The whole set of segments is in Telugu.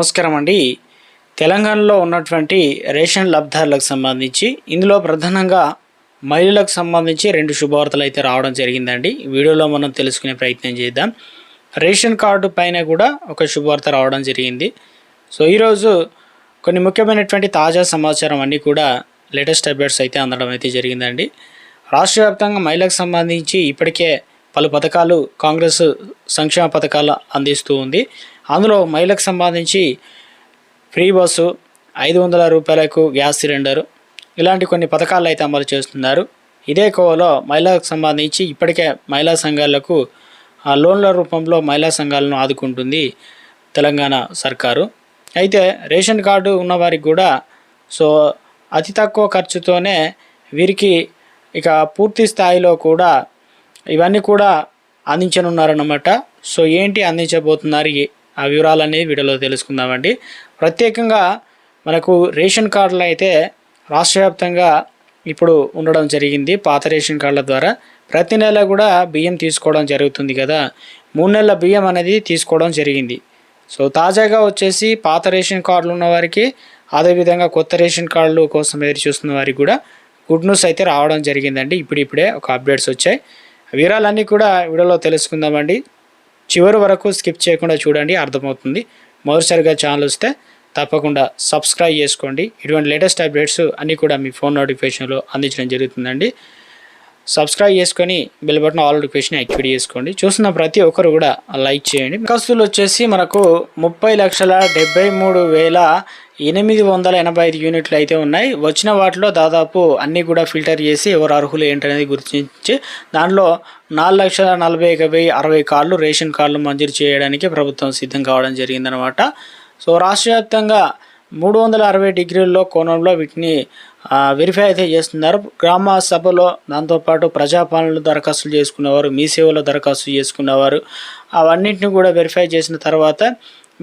నమస్కారం అండి. తెలంగాణలో ఉన్నటువంటి రేషన్ లబ్ధారులకు సంబంధించి ఇందులో ప్రధానంగా మహిళలకు సంబంధించి రెండు శుభవార్తలు అయితే రావడం జరిగిందండి. వీడియోలో మనం తెలుసుకునే ప్రయత్నం చేద్దాం. రేషన్ కార్డు పైన కూడా ఒక శుభవార్త రావడం జరిగింది. సో ఈరోజు కొన్ని ముఖ్యమైనటువంటి తాజా సమాచారం అన్నీ కూడా లేటెస్ట్ అప్డేట్స్ అయితే అందడం అయితే జరిగిందండి. రాష్ట్ర వ్యాప్తంగా మహిళలకు సంబంధించి ఇప్పటికే పలు పథకాలు కాంగ్రెస్ సంక్షేమ పథకాలు అందిస్తూ ఉంది. అందులో మహిళకు సంబంధించి ఫ్రీ బస్సు ఐదు వందల రూపాయలకు గ్యాస్ సిలిండరు ఇలాంటి కొన్ని పథకాలు అయితే అమలు చేస్తున్నారు. ఇదే కోవలో మహిళలకు సంబంధించి ఇప్పటికే మహిళా సంఘాలకు ఆ లోన్ల రూపంలో మహిళా సంఘాలను ఆదుకుంటుంది తెలంగాణ సర్కారు. అయితే రేషన్ కార్డు ఉన్నవారికి కూడా సో అతి తక్కువ ఖర్చుతోనే వీరికి ఇక పూర్తి స్థాయిలో కూడా ఇవన్నీ కూడా అందించనున్నారన్నమాట. సో ఏంటి అందించబోతున్నారు? ఆ వివరాలు వీడియోలో తెలుసుకుందామండి. ప్రత్యేకంగా మనకు రేషన్ కార్డులు అయితే రాష్ట్ర వ్యాప్తంగా ఇప్పుడు ఉండడం జరిగింది. పాత రేషన్ కార్డుల ద్వారా ప్రతి నెల కూడా బియ్యం తీసుకోవడం జరుగుతుంది కదా. మూడు నెలల బియ్యం అనేది తీసుకోవడం జరిగింది. సో తాజాగా వచ్చేసి పాత రేషన్ కార్డులు ఉన్న వారికి అదేవిధంగా కొత్త రేషన్ కార్డులు కోసం ఎదురు చూస్తున్న వారికి కూడా గుడ్ న్యూస్ అయితే రావడం జరిగిందండి. ఇప్పుడిప్పుడే ఒక అప్డేట్స్ వచ్చాయి. వివరాలన్నీ కూడా వీడియోలో తెలుసుకుందామండి. చివరి వరకు స్కిప్ చేయకుండా చూడండి అర్థమవుతుంది. మొదటిసారిగా ఛానల్ వస్తే తప్పకుండా సబ్స్క్రైబ్ చేసుకోండి. ఇటువంటి లేటెస్ట్ అప్డేట్స్ అన్నీ కూడా మీ ఫోన్ నోటిఫికేషన్లో అందించడం జరుగుతుందండి. సబ్స్క్రైబ్ చేసుకొని bell button all notification activate చేసుకోండి. చూసిన ప్రతి ఒక్కరు కూడా లైక్ చేయండి. కస్తులు వచ్చేసి మనకు ముప్పై లక్షల డెబ్బై మూడు వేల ఎనిమిది వందల ఎనభై ఐదు యూనిట్లు అయితే ఉన్నాయి. వచ్చిన వాటిలో దాదాపు అన్నీ కూడా ఫిల్టర్ చేసి ఎవరు అర్హులు ఏంటనేది గుర్తించి దానిలో నాలుగు లక్షల నలభై ఒక వెయ్యి అరవై కార్డులు రేషన్ కార్డులు మంజూరు చేయడానికి ప్రభుత్వం సిద్ధం కావడం జరిగిందనమాట సో రాష్ట్ర వ్యాప్తంగా మూడు వందల అరవై డిగ్రీల్లో కోణంలో వీటిని వెరిఫై అయితే చేస్తున్నారు. గ్రామ సభలో దాంతోపాటు ప్రజాపాలనలు దరఖాస్తులు చేసుకునేవారు మీ సేవలో దరఖాస్తు చేసుకునేవారు అవన్నింటిని కూడా వెరిఫై చేసిన తర్వాత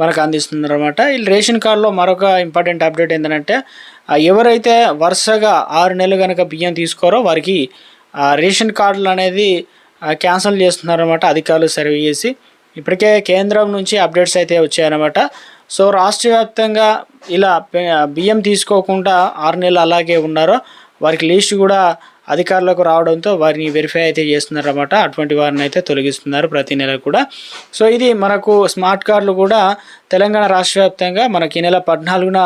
మనకు అందిస్తుందన్నమాట ఈ రేషన్ కార్డులో మరొక ఇంపార్టెంట్ అప్డేట్ ఏంటంటే ఎవరైతే వరుసగా ఆరు నెలలు కనుక బియ్యం తీసుకోరో వారికి రేషన్ కార్డులు అనేది క్యాన్సిల్ చేస్తున్నారన్నమాట అధికారులు సర్వే చేసి. ఇప్పటికే కేంద్రం నుంచి అప్డేట్స్ అయితే వచ్చాయన్నమాట. సో రాష్ట్ర వ్యాప్తంగా ఇలా బియ్యం తీసుకోకుండా ఆరు నెలలు అలాగే ఉన్నారో వారికి లిస్ట్ కూడా అధికారులకు రావడంతో వారిని వెరిఫై అయితే చేస్తున్నారన్నమాట. అటువంటి వారిని అయితే తొలగిస్తున్నారు ప్రతి నెల కూడా. సో ఇది మనకు స్మార్ట్ కార్డులు కూడా తెలంగాణ రాష్ట్ర వ్యాప్తంగా మనకి ఈ నెల పద్నాలుగున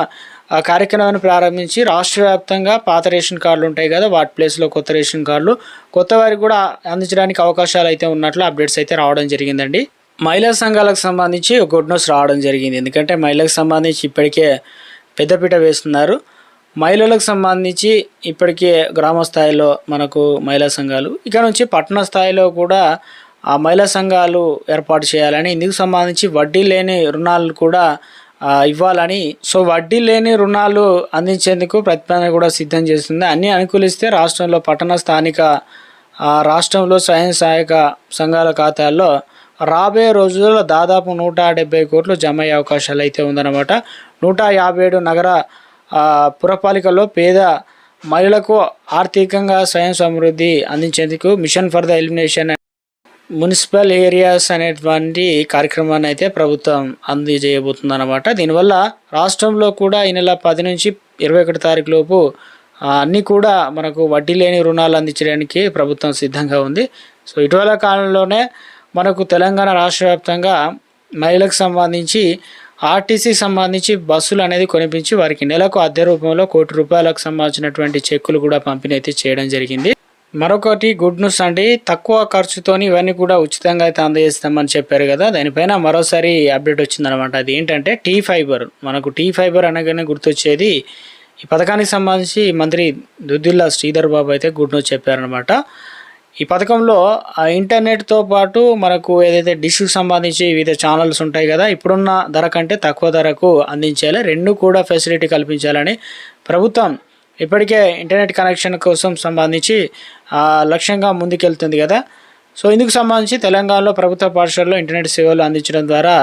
కార్యక్రమాన్ని ప్రారంభించి రాష్ట్ర వ్యాప్తంగా పాత రేషన్ కార్డులు ఉంటాయి కదా వాటి ప్లేస్లో కొత్త రేషన్ కార్డులు కొత్త వారికి కూడా అందించడానికి అవకాశాలు అయితే ఉన్నట్లు అప్డేట్స్ అయితే రావడం జరిగిందండి. మహిళా సంఘాలకు సంబంధించి ఒక గుడ్ న్యూస్ రావడం జరిగింది. ఎందుకంటే మహిళలకు సంబంధించి ఇప్పటికే పెద్దపీట వేస్తున్నారు. మహిళలకు సంబంధించి ఇప్పటికే గ్రామ స్థాయిలో మనకు మహిళా సంఘాలు ఇక నుంచి పట్టణ స్థాయిలో కూడా ఆ మహిళా సంఘాలు ఏర్పాటు చేయాలని ఇందుకు సంబంధించి వడ్డీ లేని రుణాలు కూడా ఇవ్వాలని. సో వడ్డీ లేని రుణాలు అందించేందుకు ప్రతిపాదన కూడా సిద్ధం చేస్తుంది. అన్ని అనుకూలిస్తే రాష్ట్రంలో పట్టణ స్థానిక రాష్ట్రంలో స్వయం సహాయక సంఘాల ఖాతాల్లో రాబోయే రోజుల్లో దాదాపు నూట డెబ్బై కోట్లు జమ అయ్యే అవకాశాలు అయితే ఉందన్నమాట. నూట యాభై ఏడు నగర పురపాలికలో పేద మహిళలకు ఆర్థికంగా స్వయం సమృద్ధి అందించేందుకు mission for the elimination municipal areas అనేటువంటి కార్యక్రమాన్ని అయితే ప్రభుత్వం అందజేయబోతుంది అనమాట దీనివల్ల రాష్ట్రంలో కూడా ఈ నెల పది నుంచి ఇరవై ఒకటి తారీఖు లోపు అన్నీ కూడా మనకు వడ్డీ లేని రుణాలు అందించడానికి ప్రభుత్వం సిద్ధంగా ఉంది. సో ఇటీవల కాలంలోనే మనకు తెలంగాణ రాష్ట్ర వ్యాప్తంగా మహిళలకు సంబంధించి ఆర్టీసీకి సంబంధించి బస్సులు అనేది కొనిపించి వారికి నెలకు అద్దె రూపంలో కోటి రూపాయలకు సంబంధించినటువంటి చెక్కులు కూడా పంపిణీ అయితే చేయడం జరిగింది. మరొకటి గుడ్ న్యూస్ అండి. తక్కువ ఖర్చుతోని ఇవన్నీ కూడా ఉచితంగా అయితే అందజేస్తామని చెప్పారు కదా. దానిపైన మరోసారి అప్డేట్ వచ్చిందనమాట అది ఏంటంటే టీ ఫైబర్. మనకు టీ ఫైబర్ అనగానే గుర్తొచ్చేది ఈ పథకానికి సంబంధించి మంత్రి దుద్దిల్లా శ్రీధర్ బాబు అయితే గుడ్ న్యూస్ చెప్పారనమాట ఈ పథకంలో ఇంటర్నెట్తో పాటు మనకు ఏదైతే డిష్కు సంబంధించి వివిధ ఛానల్స్ ఉంటాయి కదా ఇప్పుడున్న ధర కంటే తక్కువ ధరకు అందించాలి రెండు కూడా ఫెసిలిటీ కల్పించాలని ప్రభుత్వం ఇప్పటికే ఇంటర్నెట్ కనెక్షన్ కోసం సంబంధించి లక్ష్యంగా ముందుకెళ్తుంది కదా. సో ఇందుకు సంబంధించి తెలంగాణలో ప్రభుత్వ పాఠశాలలో ఇంటర్నెట్ సేవలు అందించడం ద్వారా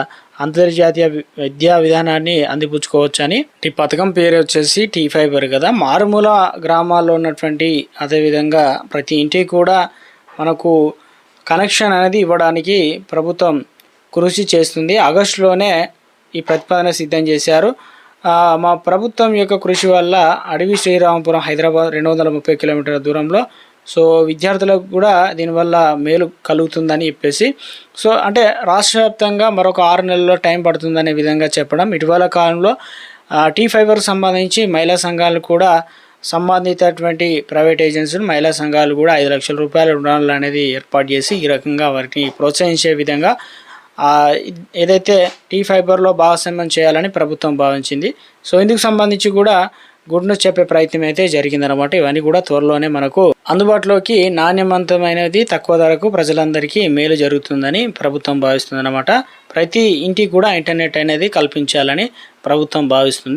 అంతర్జాతీయ విద్యా విధానాన్ని అందిపుచ్చుకోవచ్చని ఈ పథకం పేరు వచ్చేసి టీ ఫైబర్ కదా. మారుమూల గ్రామాల్లో ఉన్నటువంటి అదేవిధంగా ప్రతి ఇంటికి కూడా మనకు కనెక్షన్ అనేది ఇవ్వడానికి ప్రభుత్వం కృషి చేస్తుంది. ఆగస్టులోనే ఈ ప్రతిపాదన సిద్ధం చేశారు. మా ప్రభుత్వం యొక్క కృషి వల్ల అడవి శ్రీరామపురం హైదరాబాద్ రెండు వందల ముప్పై కిలోమీటర్ల దూరంలో సో విద్యార్థులకు కూడా దీనివల్ల మేలు కలుగుతుందని చెప్పేసి సో అంటే రాష్ట్ర వ్యాప్తంగా మరొక ఆరు నెలల్లో టైం పడుతుందనే విధంగా చెప్పడం ఇటీవల కాలంలో టీ ఫైబర్ సంబంధించి మహిళా సంఘాలు కూడా సంబంధితటువంటి ప్రైవేట్ ఏజెన్సీలు మహిళా సంఘాలు కూడా ఐదు లక్షల రూపాయల రుణాలు అనేది ఏర్పాటు చేసి ఈ రకంగా వారిని ప్రోత్సహించే విధంగా ఏదైతే టీ ఫైబర్లో భాగస్వామ్యం చేయాలని ప్రభుత్వం భావించింది. సో ఇందుకు సంబంధించి కూడా గుడ్ న్యూస్ చెప్పే ప్రయత్నం అయితే జరిగిందనమాట ఇవన్నీ కూడా త్వరలోనే మనకు అందుబాటులోకి నాణ్యవంతమైనది తక్కువ ధరకు ప్రజలందరికీ మేలు జరుగుతుందని ప్రభుత్వం భావిస్తుందన్నమాట. ప్రతి ఇంటికి కూడా ఇంటర్నెట్ అనేది కల్పించాలని ప్రభుత్వం భావిస్తుంది.